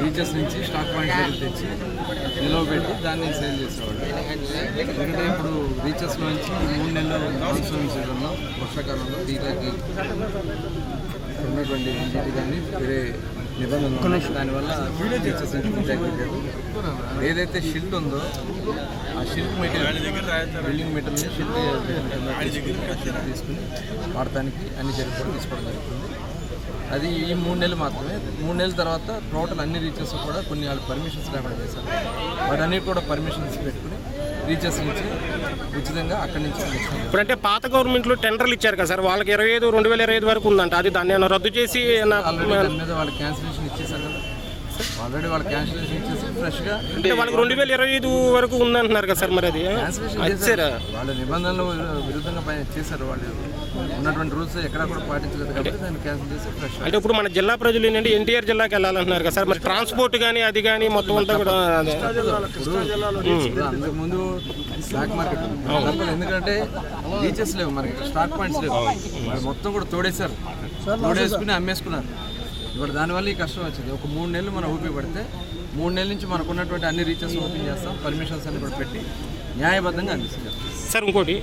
Reaches నుంచి stock points తెచ్చి నిల్వ పెట్టి దాన్ని సేల్ చేసేవాడు ఎందుకంటే ఇప్పుడు రీచెస్ నుంచి మూడు నెలలు మాన్సూన్ సీజన్లో వర్షాకాలంలో టీకాకి ఉన్నటువంటి ఎన్జిటి కానీ వేరే నిబంధనలు ఉన్నాయి. దానివల్ల రీచెస్ నుంచి తగ్గిపోయారు ఏదైతే షిల్ట్ ఉందో ఆ silt material building material silt తీసుకుని వాడటానికి అన్ని చర్యలు తీసుకోవడం జరుగుతుంది. అది ఈ మూడు నెలలు మాత్రమే. మూడు నెలల తర్వాత టోటల్ అన్ని రీచెస్ కూడా కొన్ని వాళ్ళు పర్మిషన్స్ లేకుండా చేశారు వాటన్నిటి కూడా పర్మిషన్స్ పెట్టుకుని రీచెస్ నుంచి ఉచితంగా అక్కడి నుంచి కనెక్షన్ ఇప్పుడంటే పాత గవర్నమెంట్లో టెండర్లు ఇచ్చారు కదా సార్. వాళ్ళకి ఇరవై ఐదు రెండు వేల ఇరవై ఐదు వరకు ఉందంట. అది దాన్ని రద్దు చేసి మీద వాళ్ళు క్యాన్సిలేషన్ ఇచ్చేసారు కదా. ఆల్రెడీ వాళ్ళు క్యాన్సిలేషన్ ఇచ్చేసి ఫ్రెష్గా అంటే వాళ్ళకి రెండు వేల ఇరవై ఐదు వరకు ఉందంటున్నారు కదా సార్ మరి అది? వాళ్ళ నిబంధనలు విరు- విరుద్ధంగా పని చేశారు వాళ్ళు. ఉన్నటువంటి రూల్స్ ఎక్కడా కూడా పాటించలేదు కాబట్టి దాన్ని క్యాన్సిల్ చేసి ఫ్రెష్ అంటే ఇప్పుడు మన జిల్లా ప్రజలు ఏంటంటే ఎన్టీఆర్ జిల్లాకి వెళ్ళాలంటున్నారు కదా సార్. మరి ట్రాన్స్పోర్ట్ కానీ అది కానీ మొత్తం అంతా కూడా అంతకు ముందు స్టాక్ మార్కెట్ ఎందుకంటే బీచెస్ లేవు మనకి స్టాక్ పాయింట్స్ లేవు. మొత్తం కూడా తోడేశారు. తోడేసుకుని అమ్మేసుకున్నారు. ఇప్పుడు దానివల్ల ఈ కష్టం వచ్చింది. ఒక మూడు నెలలు మనం ఊపి పడితే మూడు నెలల నుంచి మనకు ఉన్నటువంటి అన్ని రీచెస్ ఓపెన్ చేస్తాం పర్మిషన్స్ అన్ని కూడా పెట్టి న్యాయబద్ధంగా అందిస్తాం. సార్ ఇంకోటి